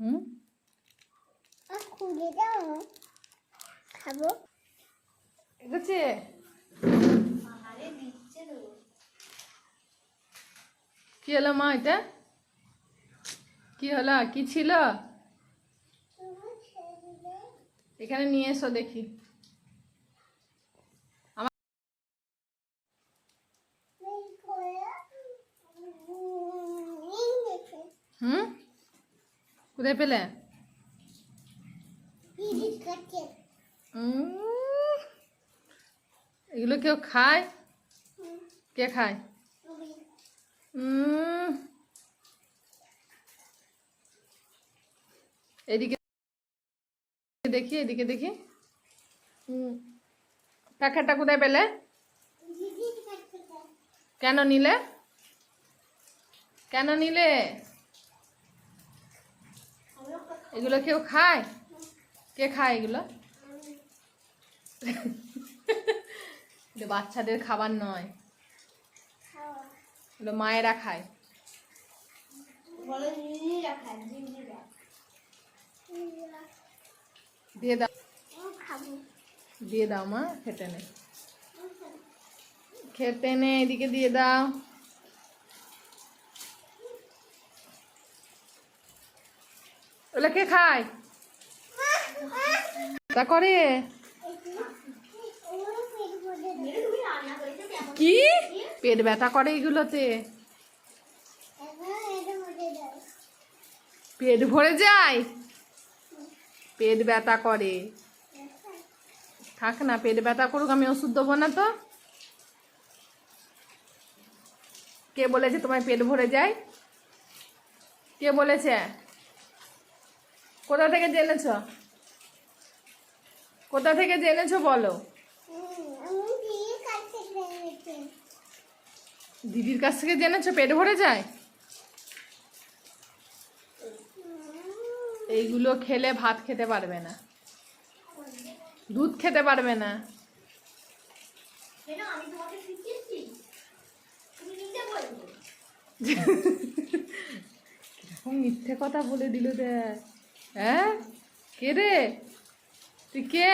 হুম? খুলে দাও খাব এসেছে কি হলো মা এটা? কি হলো? কি ছিল? এখানে নিয়ে এসো দেখি। হুম? কোথায় পেলে? এগুলো কেউ খায়? কে খায়? এদিকে দেখি এদিকে দেখি। প্যাকেটটা কোথায় পেলে? কেন নিলে? কেন নিলে? এগুলো কেউ খায়? কে খায় এগুলো? বাচ্চাদের খাবার নয়। এগুলো মায়েরা খায়। দিয়ে দাও। দিয়ে দাও মা, খেতে নে। খেতে নে, এদিকে দিয়ে দাও। কে খায়? তা করে। কি? পেট ব্যথা করে এগুলোতে। পেট ভরে যায়? পেট ব্যথা করে। থাক না, পেট ব্যথা করুক, আমি ওষুধ দেবো না তো। কে বলেছে তোমার পেট ভরে যায়? কে বলেছে? কোথা থেকে জেনেছ কোথা থেকে জেনেছো বলো? দিদির কাছ থেকে জেনেছো? পেট ভরে যায়? এইগুলো খেলে ভাত খেতে পারবে না। দুধ খেতে পারবে না। মিথ্যে কথা বলে দিল দেখ। হ্যাঁ? কে রে? তুই কে?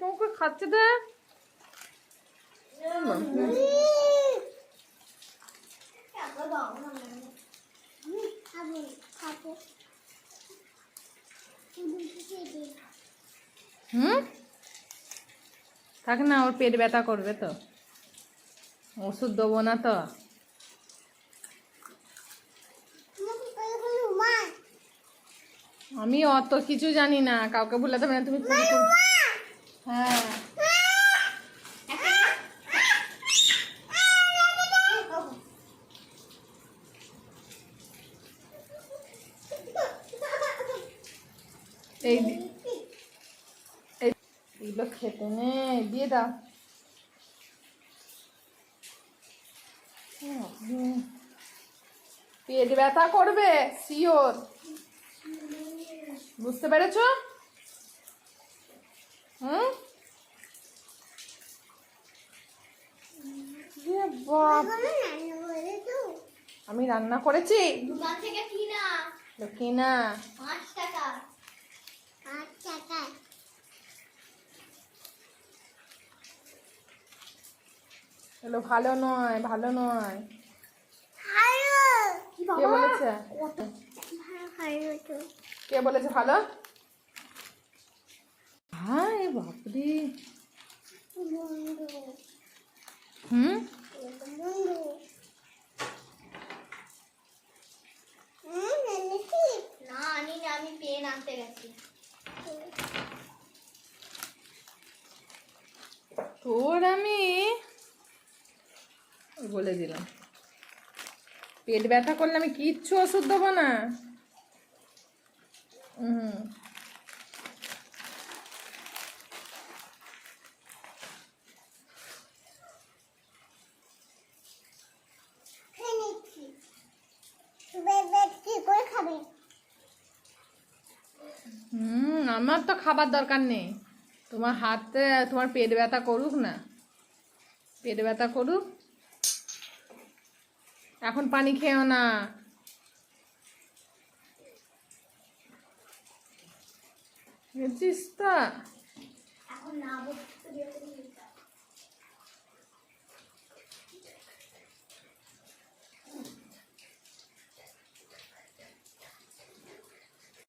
তোমাকে খাচ্ছে দেখ হুম? থাক না, ওর পেট ব্যথা করবে তো। ওষুধ দেবো না তো। আমি অত কিছু জানি না কাউকে বলতে হবে না তুমি পুরো পুরো- হ্যাঁ। এই দি- খেতে নে দিয়ে দাও। পেট ব্যথা করবে শিওর। বুঝতে পেরেছ? হুম? আমি রান্না করেছি? কিনা। ভালো নয় ভালো নয়। কি বলেছে? কে বলেছে ভালো? হ্যাঁ বাপরে। হুম? বন্ধু না আনি না আমি পেন আনতে গেছি তোর আমি বলে দিলাম। পেট ব্যথা করলে আমি কিচ্ছু ওষুধ দেবো না। হুম হুম আমার তো খাবার দরকার নেই। তোমার হাতে, তোমার পেট ব্যথা করুক না। পেট ব্যথা করুক। এখন পানি খেও না। গেছিস এখন না